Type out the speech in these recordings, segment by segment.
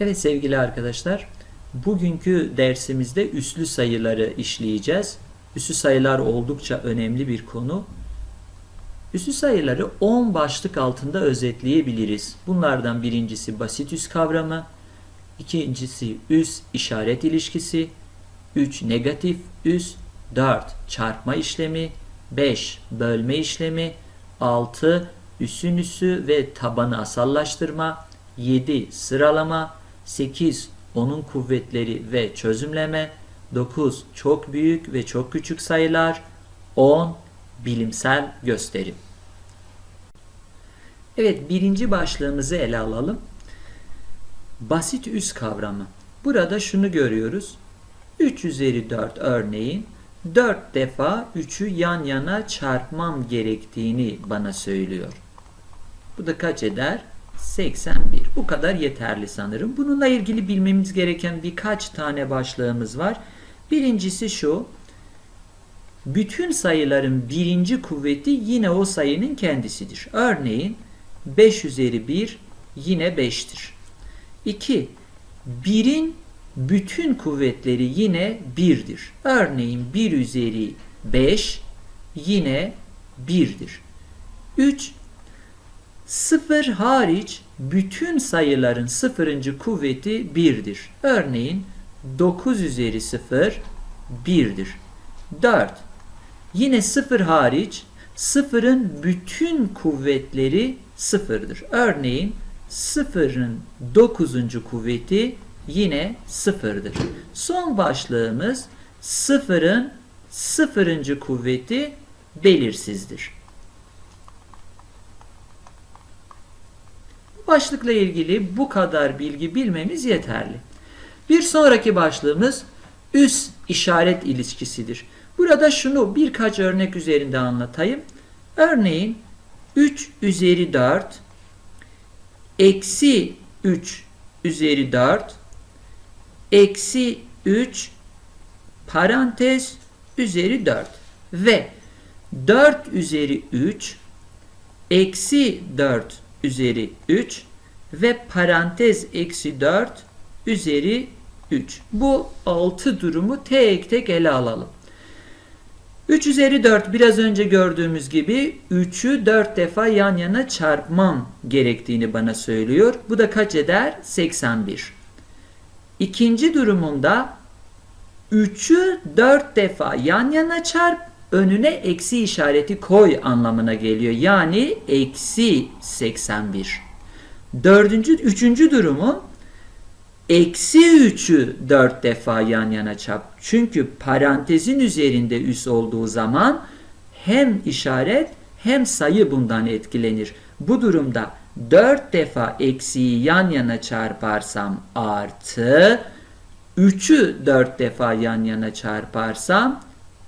Evet sevgili arkadaşlar, bugünkü dersimizde üslü sayıları işleyeceğiz. Üslü sayılar oldukça önemli bir konu. Üslü sayıları 10 başlık altında özetleyebiliriz. Bunlardan birincisi basit üs kavramı, ikincisi üs işaret ilişkisi, 3 negatif üs, 4 çarpma işlemi, 5 bölme işlemi, 6 üssün üssü ve tabanı asallaştırma, 7 sıralama, 8 onun kuvvetleri ve çözümleme, 9 çok büyük ve çok küçük sayılar, 10 bilimsel gösterim. Evet birinci başlığımızı ele alalım. Basit üs kavramı. Burada şunu görüyoruz. 3 üzeri 4 örneğin 4 defa 3'ü yan yana çarpmam gerektiğini bana söylüyor. Bu da kaç eder? 81. Bu kadar yeterli sanırım. Bununla ilgili bilmemiz gereken birkaç tane başlığımız var. Birincisi şu. Bütün sayıların birinci kuvveti yine o sayının kendisidir. Örneğin 5 üzeri 1 yine 5'tir. 2. 1'in bütün kuvvetleri yine 1'dir. Örneğin 1 üzeri 5 yine 1'dir. 3. 0 hariç bütün sayıların sıfırıncı kuvveti 1'dir. Örneğin 9 üzeri 0 1'dir. 4. Yine 0 hariç sıfırın bütün kuvvetleri sıfırdır. Örneğin sıfırın 9. kuvveti yine sıfırdır. Son başlığımız sıfırın sıfırıncı kuvveti belirsizdir. Başlıkla ilgili bu kadar bilgi bilmemiz yeterli. Bir sonraki başlığımız üs işaret ilişkisidir. Burada şunu birkaç örnek üzerinde anlatayım. Örneğin 3 üzeri 4 eksi 3 üzeri 4 eksi 3 parantez üzeri 4 ve 4 üzeri 3 eksi 4 üzeri 3 ve parantez eksi 4 üzeri 3. Bu 6 durumu tek tek ele alalım. 3 üzeri 4 biraz önce gördüğümüz gibi 3'ü 4 defa yan yana çarpmam gerektiğini bana söylüyor. Bu da kaç eder? 81. İkinci durumumda 3'ü 4 defa yan yana çarp önüne eksi işareti koy anlamına geliyor. Yani eksi 81. Dördüncü, üçüncü durumu eksi 3'ü 4 defa yan yana çarp. Çünkü parantezin üzerinde üs olduğu zaman hem işaret hem sayı bundan etkilenir. Bu durumda 4 defa eksiyi yan yana çarparsam artı 3'ü 4 defa yan yana çarparsam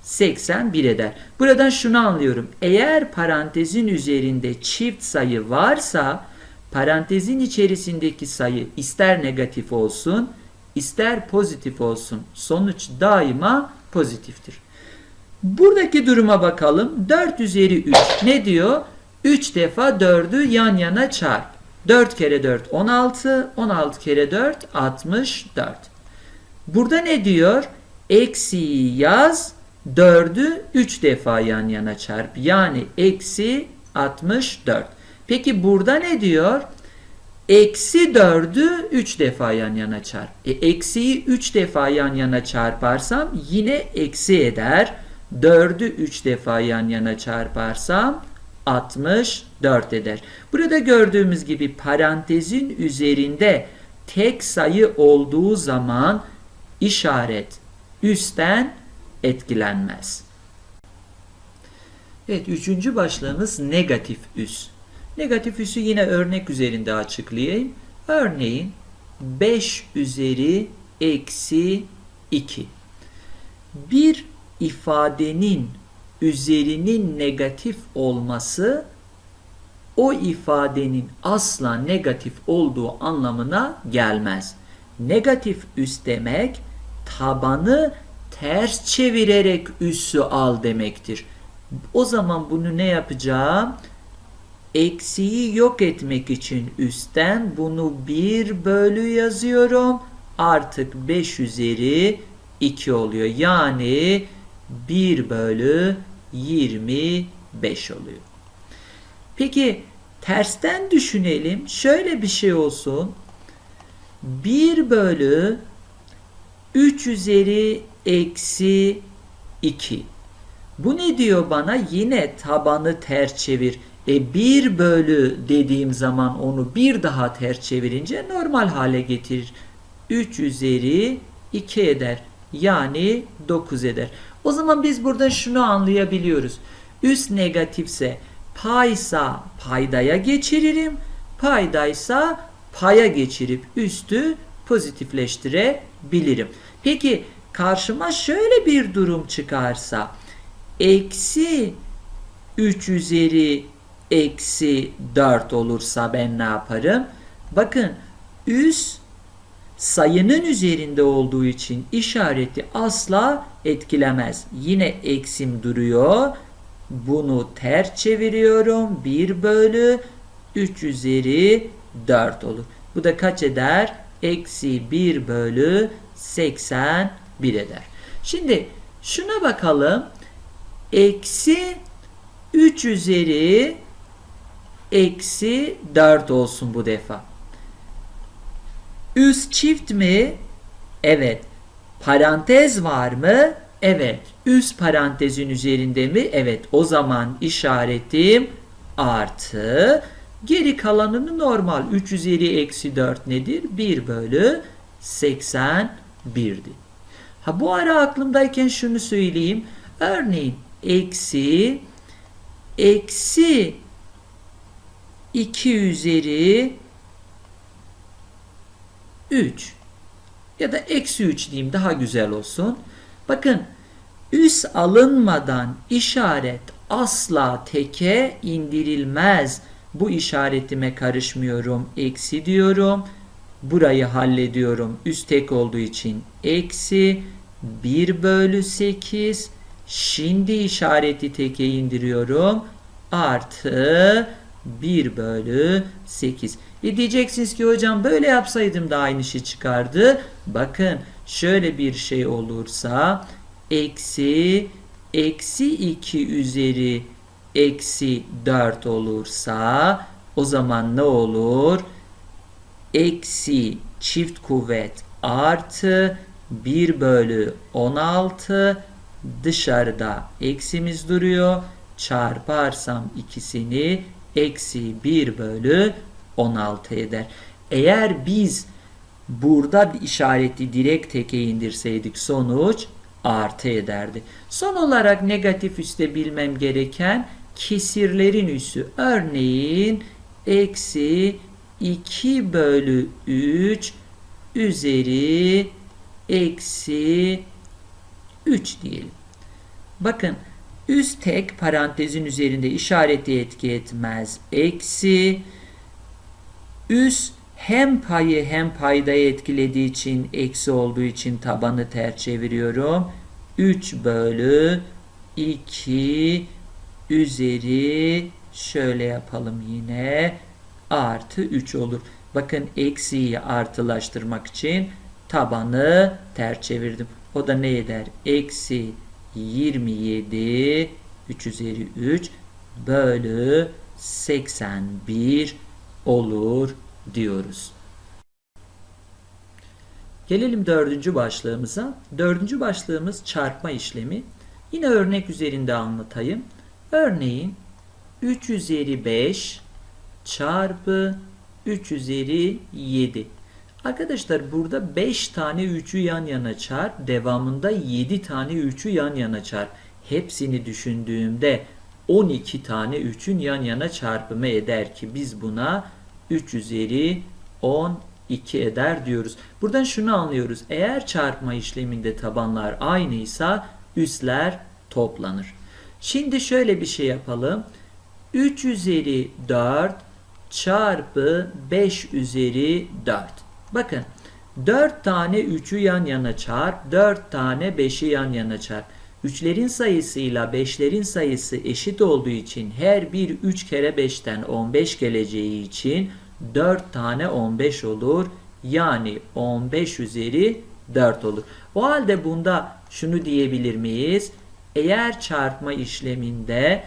81 eder. Buradan şunu anlıyorum. Eğer parantezin üzerinde çift sayı varsa parantezin içerisindeki sayı ister negatif olsun ister pozitif olsun sonuç daima pozitiftir. Buradaki duruma bakalım. 4 üzeri 3 ne diyor? 3 defa 4'ü yan yana çarp. 4 kere 4 16, 16 kere 4 64. Burada ne diyor? Eksiyi yaz, 4'ü 3 defa yan yana çarp. Yani eksi 64. Peki burada ne diyor? Eksi 4'ü 3 defa yan yana çarp. E, eksiyi 3 defa yan yana çarparsam yine eksi eder. 4'ü 3 defa yan yana çarparsam 64 eder. Burada gördüğümüz gibi parantezin üzerinde tek sayı olduğu zaman işaret üstten etkilenmez. Evet, üçüncü başlığımız negatif üs. Negatif üsü yine örnek üzerinde açıklayayım. Örneğin 5 üzeri eksi 2. Bir ifadenin üzerinin negatif olması o ifadenin asla negatif olduğu anlamına gelmez. Negatif üs demek tabanı ters çevirerek üssü al demektir. O zaman bunu ne yapacağım? Eksiyi yok etmek için üstten bunu 1 bölü yazıyorum. Artık 5 üzeri 2 oluyor. Yani 1 bölü 25 oluyor. Peki tersten düşünelim. Şöyle bir şey olsun. 1 bölü 3 üzeri eksi 2. Bu ne diyor bana? Yine tabanı ters çevir. E 1 bölü dediğim zaman onu bir daha ters çevirince normal hale getirir. 3 üzeri 2 eder. Yani 9 eder. O zaman biz burada şunu anlayabiliyoruz. Üst negatifse paysa paydaya geçiririm. Paydaysa paya geçirip üstü pozitifleştirebilirim. Peki karşıma şöyle bir durum çıkarsa eksi 3 üzeri eksi 4 olursa ben ne yaparım? Bakın üst sayının üzerinde olduğu için işareti asla etkilemez. Yine eksim duruyor. Bunu ters çeviriyorum. 1 bölü 3 üzeri 4 olur. Bu da kaç eder? Eksi 1 bölü 81 eder. Şimdi şuna bakalım. Eksi 3 üzeri eksi 4 olsun bu defa. Üst çift mi? Evet. Parantez var mı? Evet. Üst parantezin üzerinde mi? Evet. O zaman işaretim artı. Geri kalanını normal. 3 üzeri eksi 4 nedir? 1 bölü 81'di. Ha bu ara aklımdayken şunu söyleyeyim. Örneğin eksi eksi 2 üzeri 3 ya da eksi 3 diyeyim daha güzel olsun. Bakın üs alınmadan işaret asla teke indirilmez. Bu işaretime karışmıyorum. Eksi diyorum. Burayı hallediyorum. Üst tek olduğu için eksi 1 bölü 8. Şimdi işareti teke indiriyorum. Artı 1 bölü 8. E diyeceksiniz ki hocam böyle yapsaydım da aynı şey çıkardı. Bakın şöyle bir şey olursa eksi eksi 2 üzeri eksi 4 olursa o zaman ne olur? Eksi çift kuvvet artı 1 bölü 16 dışarıda eksimiz duruyor. Çarparsam ikisini eksi 1 bölü 16 eder. Eğer biz burada bir işareti direkt teke indirseydik sonuç artı ederdi. Son olarak negatif üste bilmem gereken kesirlerin üssü. Örneğin eksi 2 bölü 3 üzeri eksi 3 diyelim. Bakın üst tek parantezin üzerinde işareti etki etmez. Eksi üst hem payı hem paydayı etkilediği için eksi olduğu için tabanı ters çeviriyorum. 3 bölü 2 üzeri şöyle yapalım yine artı 3 olur. Bakın eksiyi artılaştırmak için tabanı ters çevirdim. O da ne eder? Eksi 27 3 üzeri 3 bölü 81 olur diyoruz. Gelelim dördüncü başlığımıza. Dördüncü başlığımız çarpma işlemi. Yine örnek üzerinde anlatayım. Örneğin 3 üzeri 5 çarpı 3 üzeri 7. Arkadaşlar burada 5 tane 3'ü yan yana çarp. Devamında 7 tane 3'ü yan yana çarp. Hepsini düşündüğümde 12 tane 3'ün yan yana çarpımı eder ki biz buna 3 üzeri 12 eder diyoruz. Buradan şunu anlıyoruz. Eğer çarpma işleminde tabanlar aynıysa üsler toplanır. Şimdi şöyle bir şey yapalım. 3 üzeri 4 çarpı 5 üzeri 4. Bakın 4 tane 3'ü yan yana çarp, 4 tane 5'i yan yana çarp. 3'lerin sayısıyla 5'lerin sayısı eşit olduğu için her bir 3 kere 5'ten 15 geleceği için 4 tane 15 olur. Yani 15 üzeri 4 olur. O halde bunda şunu diyebilir miyiz? Eğer çarpma işleminde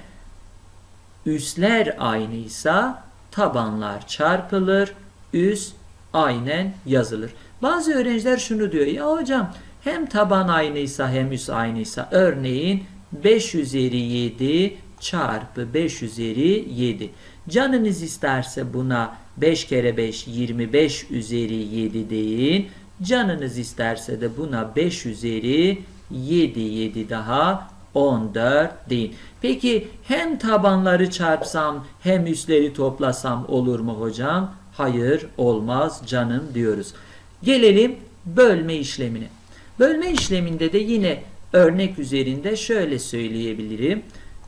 üsler aynıysa tabanlar çarpılır, üs aynen yazılır. Bazı öğrenciler şunu diyor. Ya hocam hem taban aynıysa hem üs aynıysa örneğin 5 üzeri 7 çarpı 5 üzeri 7. Canınız isterse buna 5 kere 5 25 üzeri 7 deyin. Canınız isterse de buna 5 üzeri 7 7 daha 14 deyin. Peki hem tabanları çarpsam hem üsleri toplasam olur mu hocam? Hayır olmaz canım diyoruz. Gelelim bölme işlemine. Bölme işleminde de yine örnek üzerinde şöyle söyleyebilirim.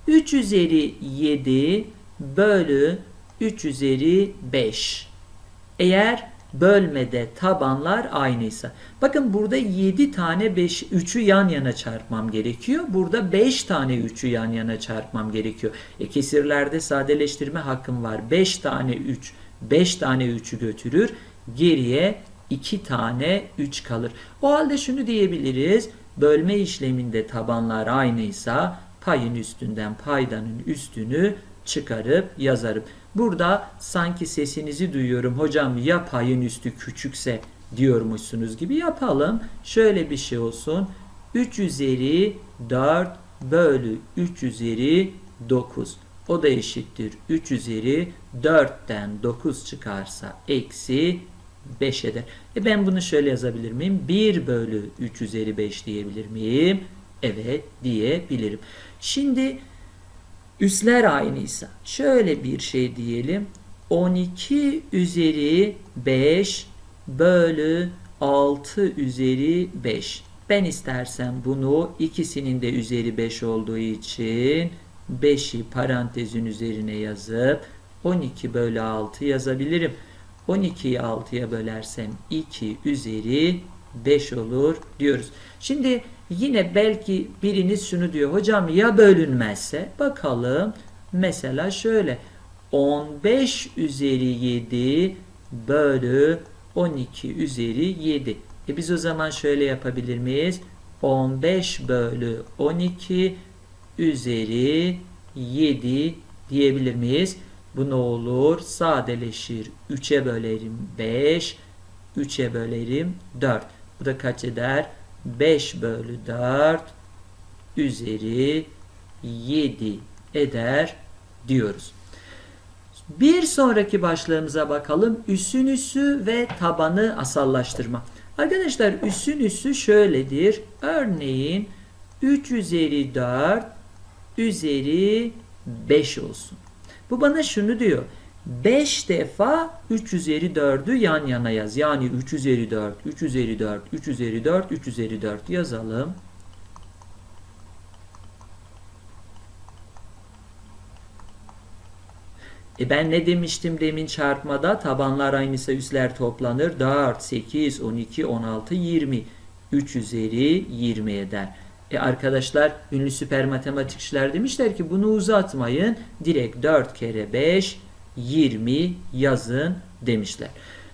3 üzeri 7 bölü 3 üzeri 5. Eğer bölmede tabanlar aynıysa. Bakın burada 7 tane 5 3'ü yan yana çarpmam gerekiyor. Burada 5 tane 3'ü yan yana çarpmam gerekiyor. E kesirlerde sadeleştirme hakkım var. 5 tane 3 5 tane 3'ü götürür. Geriye 2 tane 3 kalır. O halde şunu diyebiliriz. Bölme işleminde tabanlar aynıysa payın üstünden paydanın üstünü çıkarıp yazarım. Burada sanki sesinizi duyuyorum. Hocam ya payın üstü küçükse diyormuşsunuz gibi yapalım. Şöyle bir şey olsun. 3 üzeri 4 bölü 3 üzeri 9. O da eşittir. 3 üzeri 4'ten 9 çıkarsa eksi 5 eder. E ben bunu şöyle yazabilir miyim? 1 bölü 3 üzeri 5 diyebilir miyim? Evet diyebilirim. Şimdi üsler aynıysa şöyle bir şey diyelim. 12 üzeri 5 bölü 6 üzeri 5. Ben istersem bunu ikisinin de üzeri 5 olduğu için 5'i parantezin üzerine yazıp 12 bölü 6 yazabilirim. 12'yi 6'ya bölersem 2 üzeri 5 olur diyoruz. Şimdi yine belki biriniz şunu diyor. Hocam ya bölünmezse? Bakalım. Mesela şöyle. 15 üzeri 7 bölü 12 üzeri 7. E biz o zaman şöyle yapabilir miyiz? 15 bölü 12 üzeri 7 diyebilir miyiz? Bu ne olur? Sadeleşir. 3'e bölerim 5. 3'e bölerim 4. Bu da kaç eder? 5 bölü 4 üzeri 7 eder diyoruz. Bir sonraki başlığımıza bakalım. Üssün üssü ve tabanı asallaştırma. Arkadaşlar üssün üssü şöyledir. Örneğin 3 üzeri 4 üzeri 5 olsun. Bu bana şunu diyor. 5 defa 3 üzeri 4'ü yan yana yaz. Yani 3 üzeri 4, 3 üzeri 4, 3 üzeri 4, 3 üzeri 4 yazalım. E ben ne demiştim demin çarpmada? Tabanlar aynıysa üsler toplanır. 4, 8, 12, 16, 20. 3 üzeri 20 eder. E arkadaşlar ünlü süper matematikçiler demişler ki bunu uzatmayın. Direkt 4 kere 5 20 yazın demişler.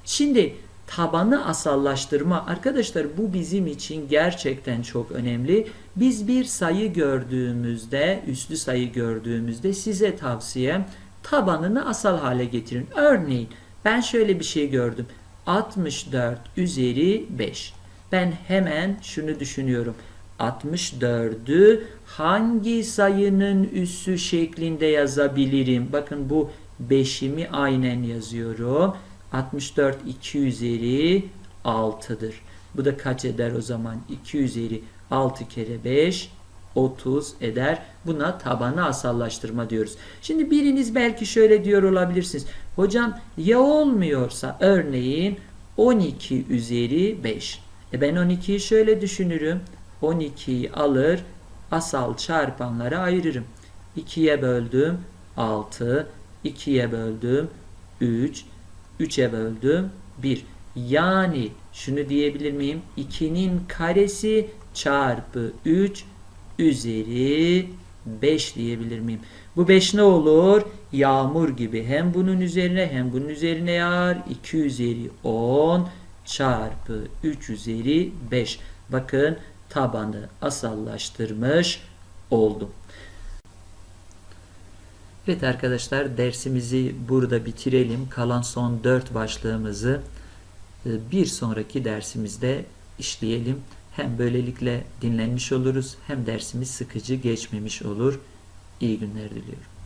Şimdi tabanı asallaştırma arkadaşlar bu bizim için gerçekten çok önemli. Biz bir sayı gördüğümüzde, üslü sayı gördüğümüzde size tavsiyem tabanını asal hale getirin. Örneğin ben şöyle bir şey gördüm. 64 üzeri 5. Ben hemen şunu düşünüyorum. 64'ü hangi sayının üssü şeklinde yazabilirim? Bakın bu 5'imi aynen yazıyorum. 64 2 üzeri 6'dır. Bu da kaç eder o zaman? 2 üzeri 6 kere 5 30 eder. Buna tabanı asallaştırma diyoruz. Şimdi biriniz belki şöyle diyor olabilirsiniz. Hocam ya olmuyorsa örneğin 12 üzeri 5. E ben 12'yi şöyle düşünürüm. 12'yi alır asal çarpanlara ayırırım. 2'ye böldüm 6, 2'ye böldüm 3, 3'e böldüm 1. Yani şunu diyebilir miyim? 2'nin karesi çarpı 3 üzeri 5 diyebilir miyim? Bu 5 ne olur? Yağmur gibi hem bunun üzerine hem bunun üzerine yağar. 2 üzeri 10 çarpı 3 üzeri 5. Bakın tabanı asallaştırmış oldum. Evet arkadaşlar dersimizi burada bitirelim. Kalan son 4 başlığımızı e, bir sonraki dersimizde işleyelim. Hem böylelikle dinlenmiş oluruz hem dersimiz sıkıcı geçmemiş olur. İyi günler diliyorum.